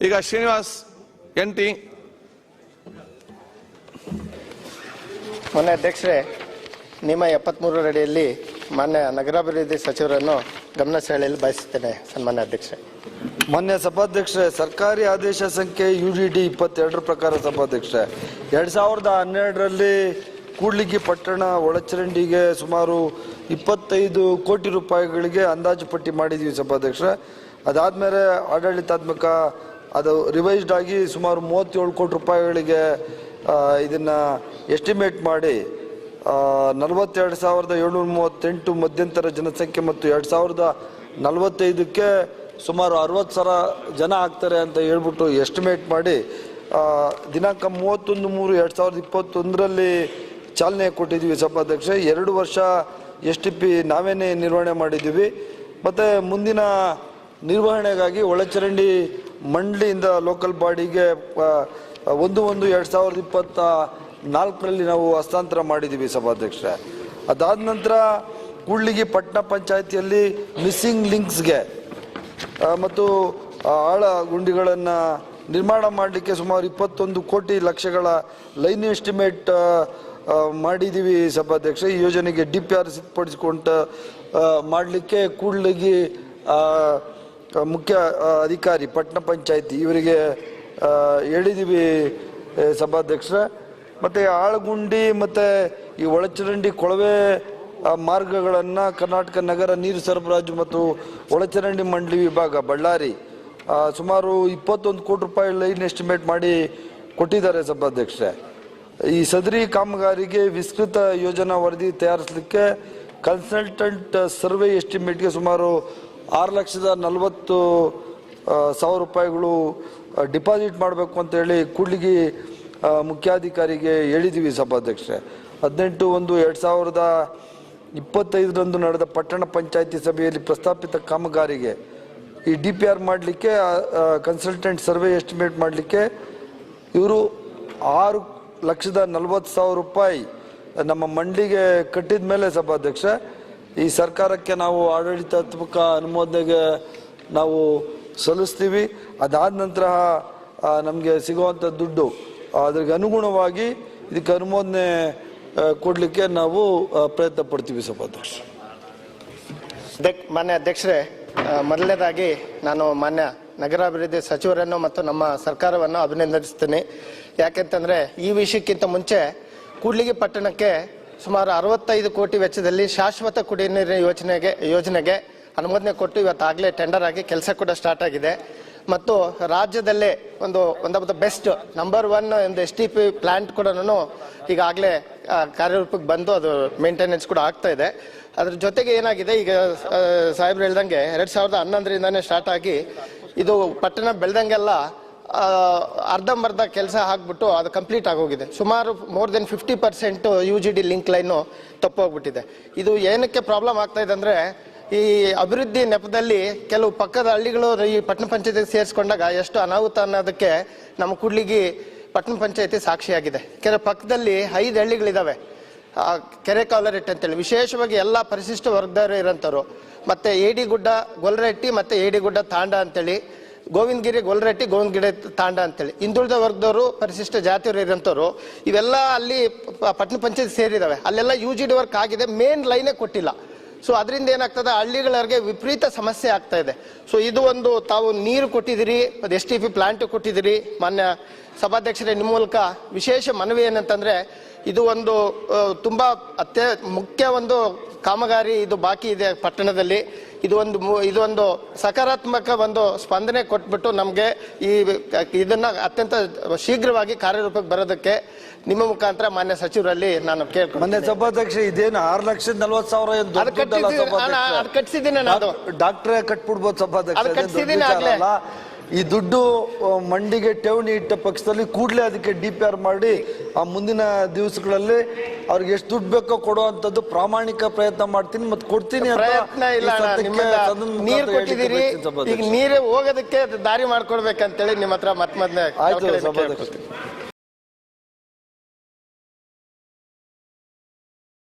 ಈಗ ಶ್ರೀನಿವಾಸ್ ಎಂಟಿ ಟಿ ಮೊನ್ನೆ ಅಧ್ಯಕ್ಷರೇ ನಿಮ್ಮ ಎಪ್ಪತ್ಮೂರರ ಅಡಿಯಲ್ಲಿ ಮಾನ್ಯ ನಗರಾಭಿವೃದ್ಧಿ ಸಚಿವರನ್ನು ಗಮನ ಸೆಳೆಯಲು ಬಯಸುತ್ತೇನೆ ಸನ್ಮಾನ್ಯ ಅಧ್ಯಕ್ಷರೇ. ಮಾನ್ಯ ಸಭಾಧ್ಯಕ್ಷರೇ ಸರ್ಕಾರಿ ಆದೇಶ ಸಂಖ್ಯೆ ಯು ಡಿ ಡಿ ಇಪ್ಪತ್ತೆರಡರ ಪ್ರಕಾರ ಸಭಾಧ್ಯಕ್ಷರೇ ಎರಡು ಸಾವಿರದ ಹನ್ನೆರಡರಲ್ಲಿ ಕೂಡ್ಲಿಗಿ ಪಟ್ಟಣ ಒಳಚರಂಡಿಗೆ ಸುಮಾರು ಇಪ್ಪತ್ತೈದು ಕೋಟಿ ರೂಪಾಯಿಗಳಿಗೆ ಅಂದಾಜು ಪಟ್ಟಿ ಮಾಡಿದ್ದೀವಿ ಸಭಾಧ್ಯಕ್ಷರೇ. ಅದಾದಮೇಲೆ ಆಡಳಿತಾತ್ಮಕ ಅದು ರಿವೈಸ್ಡ್ ಆಗಿ ಸುಮಾರು ಮೂವತ್ತೇಳು ಕೋಟಿ ರೂಪಾಯಿಗಳಿಗೆ ಇದನ್ನು ಎಸ್ಟಿಮೇಟ್ ಮಾಡಿ ನಲವತ್ತೆರಡು ಸಾವಿರದ ಏಳ್ನೂರ ಮೂವತ್ತೆಂಟು ಮಧ್ಯಂತರ ಜನಸಂಖ್ಯೆ ಮತ್ತು ಎರಡು ಸಾವಿರದ ನಲವತ್ತೈದಕ್ಕೆ ಸುಮಾರು ಅರವತ್ತು ಸಾವಿರ ಜನ ಆಗ್ತಾರೆ ಅಂತ ಹೇಳ್ಬಿಟ್ಟು ಎಸ್ಟಿಮೇಟ್ ಮಾಡಿ ದಿನಾಂಕ ಮೂವತ್ತೊಂದು ಮೂರು ಎರಡು ಸಾವಿರದ ಇಪ್ಪತ್ತೊಂದರಲ್ಲಿ ಚಾಲನೆ ಕೊಟ್ಟಿದ್ದೀವಿ ಸಭಾಧ್ಯಕ್ಷ. ಎರಡು ವರ್ಷ ಎಸ್ ಟಿ ಪಿ ನಾವೇನೇ ನಿರ್ವಹಣೆ ಮಾಡಿದ್ದೀವಿ. ಮತ್ತು ಮುಂದಿನ ನಿರ್ವಹಣೆಗಾಗಿ ಒಳಚರಂಡಿ ಮಂಡಳಿಯಿಂದ ಲೋಕಲ್ ಬಾಡಿಗೆ ಒಂದು ಒಂದು ಎರಡು ಸಾವಿರದ ಇಪ್ಪತ್ತ ನಾಲ್ಕರಲ್ಲಿ ನಾವು ಹಸ್ತಾಂತರ ಮಾಡಿದ್ದೀವಿ ಸಭಾಧ್ಯಕ್ಷರೇ. ಅದಾದ ನಂತರ ಕೂಡ್ಲಿಗಿ ಪಟ್ಟಣ ಪಂಚಾಯತಿಯಲ್ಲಿ ಮಿಸ್ಸಿಂಗ್ ಲಿಂಕ್ಸ್ಗೆ ಮತ್ತು ಆಳ ಗುಂಡಿಗಳನ್ನು ನಿರ್ಮಾಣ ಮಾಡಲಿಕ್ಕೆ ಸುಮಾರು ಇಪ್ಪತ್ತೊಂದು ಕೋಟಿ ಲಕ್ಷಗಳ ಲೈನ್ ಎಸ್ಟಿಮೇಟ್ ಮಾಡಿದ್ದೀವಿ ಸಭಾಧ್ಯಕ್ಷ ಈ ಯೋಜನೆಗೆ ಡಿ ಪಿ ಆರ್ ಸಿದ್ಧಪಡಿಸಿಕೊಂಡು ಮಾಡಲಿಕ್ಕೆ ಕೂಡ್ಲಿಗಿ ಮುಖ್ಯ ಅಧಿಕಾರಿ ಪಟ್ಟಣ ಪಂಚಾಯತಿ, ಇವರಿಗೆ ಹೇಳಿದ್ದೀವಿ ಸಭಾಧ್ಯಕ್ಷರ. ಮತ್ತು ಆಳಗುಂಡಿ ಮತ್ತು ಈ ಒಳಚರಂಡಿ ಕೊಳವೆ ಮಾರ್ಗಗಳನ್ನು ಕರ್ನಾಟಕ ನಗರ ನೀರು ಸರಬರಾಜು ಮತ್ತು ಒಳಚರಂಡಿ ಮಂಡಳಿ ವಿಭಾಗ, ಬಳ್ಳಾರಿ ಸುಮಾರು ಇಪ್ಪತ್ತೊಂದು ಕೋಟಿ ರೂಪಾಯಿ ಲೈನ್ ಎಸ್ಟಿಮೇಟ್ ಮಾಡಿ ಕೊಟ್ಟಿದ್ದಾರೆ ಸಭಾಧ್ಯಕ್ಷರೇ. ಈ ಸದರಿ ಕಾಮಗಾರಿಗೆ ವಿಸ್ತೃತ ಯೋಜನಾ ವರದಿ ತಯಾರಿಸಲಿಕ್ಕೆ ಕನ್ಸಲ್ಟೆಂಟ್ ಸರ್ವೆ ಎಸ್ಟಿಮೇಟ್ಗೆ ಸುಮಾರು ಆರು ಲಕ್ಷದ ನಲವತ್ತು ಸಾವಿರ ರೂಪಾಯಿಗಳು ಡಿಪಾಸಿಟ್ ಮಾಡಬೇಕು ಅಂತೇಳಿ ಕೂಡ್ಲಿಗಿ ಮುಖ್ಯಾಧಿಕಾರಿಗೆ ಹೇಳಿದ್ದೀವಿ ಸಭಾಧ್ಯಕ್ಷರೇ. ಹದಿನೆಂಟು ಒಂದು ಎರಡು ಸಾವಿರದ ಇಪ್ಪತ್ತೈದರಂದು ನಡೆದ ಪಟ್ಟಣ ಪಂಚಾಯತಿ ಸಭೆಯಲ್ಲಿ ಪ್ರಸ್ತಾಪಿತ ಕಾಮಗಾರಿಗೆ ಈ ಡಿ ಪಿ ಆರ್ ಮಾಡಲಿಕ್ಕೆ ಕನ್ಸಲ್ಟೆಂಟ್ ಸರ್ವೆ ಎಸ್ಟಿಮೇಟ್ ಮಾಡಲಿಕ್ಕೆ ಇವರು ಆರು ಲಕ್ಷದ ನಲವತ್ತು ಸಾವಿರ ರೂಪಾಯಿ ನಮ್ಮ ಮಂಡಿಗೆ ಕಟ್ಟಿದ ಮೇಲೆ ಸಭಾಧ್ಯಕ್ಷ ಈ ಸರ್ಕಾರಕ್ಕೆ ನಾವು ಆಡಳಿತಾತ್ಮಕ ಅನುಮೋದನೆಗೆ ನಾವು ಸಲ್ಲಿಸ್ತೀವಿ. ಅದಾದ ನಂತರ ನಮಗೆ ಸಿಗುವಂಥ ದುಡ್ಡು, ಅದ್ರಿಗೆ ಅನುಗುಣವಾಗಿ ಇದಕ್ಕೆ ಅನುಮೋದನೆ ಕೊಡಲಿಕ್ಕೆ ನಾವು ಪ್ರಯತ್ನ ಪಡ್ತೀವಿ ಸಭಾಧ್ಯಕ್ಷ ಮಾನ್ಯ ಅಧ್ಯಕ್ಷರೇ ಮೊದಲನೇದಾಗಿ ನಾನು ಮಾನ್ಯ ನಗರಾಭಿವೃದ್ಧಿ ಸಚಿವರನ್ನು ಮತ್ತು ನಮ್ಮ ಸರ್ಕಾರವನ್ನು ಅಭಿನಂದಿಸ್ತೀನಿ ಯಾಕೆಂತಂದ್ರೆ, ಈ ವಿಷಯಕ್ಕಿಂತ ಮುಂಚೆ ಕೂಡ್ಲಿಗಿ ಪಟ್ಟಣಕ್ಕೆ ಸುಮಾರು ಅರವತ್ತೈದು ಕೋಟಿ ವೆಚ್ಚದಲ್ಲಿ ಶಾಶ್ವತ ಕುಡಿಯ ನೀರಿನ ಯೋಜನೆಗೆ ಯೋಜನೆಗೆ ಅನುಮೋದನೆ ಕೊಟ್ಟು ಇವತ್ತಾಗಲೇ ಟೆಂಡರ್ ಆಗಿ ಕೆಲಸ ಕೂಡ ಸ್ಟಾರ್ಟ್ ಆಗಿದೆ. ಮತ್ತು ರಾಜ್ಯದಲ್ಲೇ ಒಂದು ಒಂದು ಆಫ್ ಬೆಸ್ಟ್ ನಂಬರ್ ಒನ್ ಒಂದು ಎಸ್ ಟಿ ಪಿ ಪ್ಲಾಂಟ್ ಕೂಡ ಈಗಾಗಲೇ ಕಾರ್ಯರೂಪಕ್ಕೆ ಬಂದು ಅದು ಮೇಂಟೆನೆನ್ಸ್ ಕೂಡ ಆಗ್ತಾ ಇದೆ. ಅದ್ರ ಜೊತೆಗೆ ಏನಾಗಿದೆ, ಈಗ ಸಾಹೇಬ್ರು ಹೇಳ್ದಂಗೆ ಎರಡು ಸಾವಿರದ ಹನ್ನೊಂದರಿಂದನೇ ಸ್ಟಾರ್ಟ್ ಆಗಿ ಇದು ಪಟ್ಟಣ ಬೆಳೆದಂಗೆಲ್ಲ ಅರ್ಧಂಬರ್ಧ ಕೆಲಸ ಹಾಕ್ಬಿಟ್ಟು ಅದು ಕಂಪ್ಲೀಟ್ ಆಗೋಗಿದೆ. ಸುಮಾರು more than fifty percent U G D link line ತಪ್ಪೋಗ್ಬಿಟ್ಟಿದೆ. ಇದು ಏನಕ್ಕೆ ಪ್ರಾಬ್ಲಮ್ ಆಗ್ತಾ ಇದೆ ಅಂದರೆ, ಈ ಅಭಿವೃದ್ಧಿ ನೆಪದಲ್ಲಿ ಕೆಲವು ಪಕ್ಕದ ಹಳ್ಳಿಗಳು ಈ ಪಟ್ಟಣ ಪಂಚಾಯತಿಗೆ ಸೇರಿಸ್ಕೊಂಡಾಗ ಎಷ್ಟು ಅನಾಹುತ ಅನ್ನೋದಕ್ಕೆ ನಮ್ಮ ಕೂಡ್ಲಿಗಿ ಪಟ್ಟಣ ಪಂಚಾಯತಿ ಸಾಕ್ಷಿಯಾಗಿದೆ. ಕೆಲವು ಪಕ್ಕದಲ್ಲಿ ಐದು ಹಳ್ಳಿಗಳಿದ್ದಾವೆ ಕೆರೆ ಕಾಲರೆಟ್ಟಿ ಅಂತೇಳಿ. ವಿಶೇಷವಾಗಿ ಎಲ್ಲ ಪರಿಶಿಷ್ಟ ವರ್ಗದವರು ಇರೋಂಥವ್ರು. ಮತ್ತೆ ಏಡಿಗುಡ್ಡ ಗೊಲ್ರೆಟ್ಟಿ ಮತ್ತು ಏಡಿಗುಡ್ಡ ತಾಂಡ ಅಂತೇಳಿ ಗೋವಿಂದಗಿರಿ ಗೊಲ್ರೆಟ್ಟಿ, ಗೋವಿಂದಗಿರಿ ತಾಂಡ ಅಂತೇಳಿ. ಹಿಂದುಳಿದ ವರ್ಗದವರು, ಪರಿಶಿಷ್ಟ ಜಾತಿಯವರು ಇರೋಂಥವ್ರು ಇವೆಲ್ಲ ಅಲ್ಲಿ ಪಟ್ಟಣ ಪಂಚಾಯತ್ ಸೇರಿದಾವೆ. ಅಲ್ಲೆಲ್ಲ ಯು ಜಿ ಡಿ ವರ್ಕ್ ಆಗಿದೆ ಮೇನ್ ಲೈನೇ ಕೊಟ್ಟಿಲ್ಲ. ಸೊ ಅದರಿಂದ ಏನಾಗ್ತದೆ ಹಳ್ಳಿಗಳಿಗೆ ವಿಪರೀತ ಸಮಸ್ಯೆ ಆಗ್ತಾ ಇದೆ. ಸೊ ಇದು ಒಂದು ತಾವು ನೀರು ಕೊಟ್ಟಿದ್ದೀರಿ ಎಸ್ ಟಿ ಪಿ ಪ್ಲಾಂಟ್ ಕೊಟ್ಟಿದ್ದೀರಿ, ಮಾನ್ಯ ಸಭಾಧ್ಯಕ್ಷರೇ, ನಿಮ್ಮ ಮೂಲಕ ವಿಶೇಷ ಮನವಿ ಏನಂತಂದರೆ, ಇದು ಒಂದು ತುಂಬಾ ಅತ್ಯ, ಮುಖ್ಯ ಒಂದು ಕಾಮಗಾರಿ ಇದು ಬಾಕಿ ಇದೆ ಪಟ್ಟಣದಲ್ಲಿ. ಇದು ಇದೊಂದು ಮು- ಇದು ಒಂದು ಸಕಾರಾತ್ಮಕ ಒಂದು ಸ್ಪಂದನೆ ಕೊಟ್ಬಿಟ್ಟು ನಮಗೆ ಈ ಇದನ್ನ ಅತ್ಯಂತ ಶೀಘ್ರವಾಗಿ ಕಾರ್ಯರೂಪಕ್ಕೆ ಬರೋದಕ್ಕೆ ನಿಮ್ಮ ಮುಖಾಂತರ ಮಾನ್ಯ ಸಚಿವರಲ್ಲಿ ನಾನು ಕೇಳ್ಕೊಂಡು ಸಭಾಧ್ಯಕ್ಷ ಇದೇನು ಆರು ಲಕ್ಷದ ನಲ್ವತ್ತು ಸಾವಿರ ಕಟ್ಸಿದ್ದೀನಿ ನಾನು. ಡಾಕ್ಟ್ರೇ ಕಟ್ಬಿಡ್ಬೋದು ಸಭಾಧ್ಯಕ್ಷ ಈ ದುಡ್ಡು ಮಂಡಿಗೆ ಠೇವಣಿ ಇಟ್ಟ ಪಕ್ಷದಲ್ಲಿ ಕೂಡಲೇ ಅದಕ್ಕೆ ಡಿ ಪಿ ಆರ್ ಮಾಡಿ ಆ ಮುಂದಿನ ದಿವಸಗಳಲ್ಲಿ ಅವ್ರಿಗೆ ಎಷ್ಟು ದುಡ್ಡು ಬೇಕೋ ಕೊಡುವಂಥದ್ದು ಪ್ರಾಮಾಣಿಕ ಪ್ರಯತ್ನ ಮಾಡ್ತೀನಿ ಮತ್ತೆ ಕೊಡ್ತೀನಿ ಪ್ರಯತ್ನ ಇಲ್ಲ ನೀರು ಕೊಟ್ಟಿದ್ದೀರಿ. ಈಗ ನೀರೇ ಹೋಗೋದಕ್ಕೆ ದಾರಿ ಮಾಡ್ಕೊಡ್ಬೇಕಂತೇಳಿ ನಿಮ್ಮ ಹತ್ರ ಮತ್ತೆ ಮೊದ್ಲೇ ಆಯ್ತು.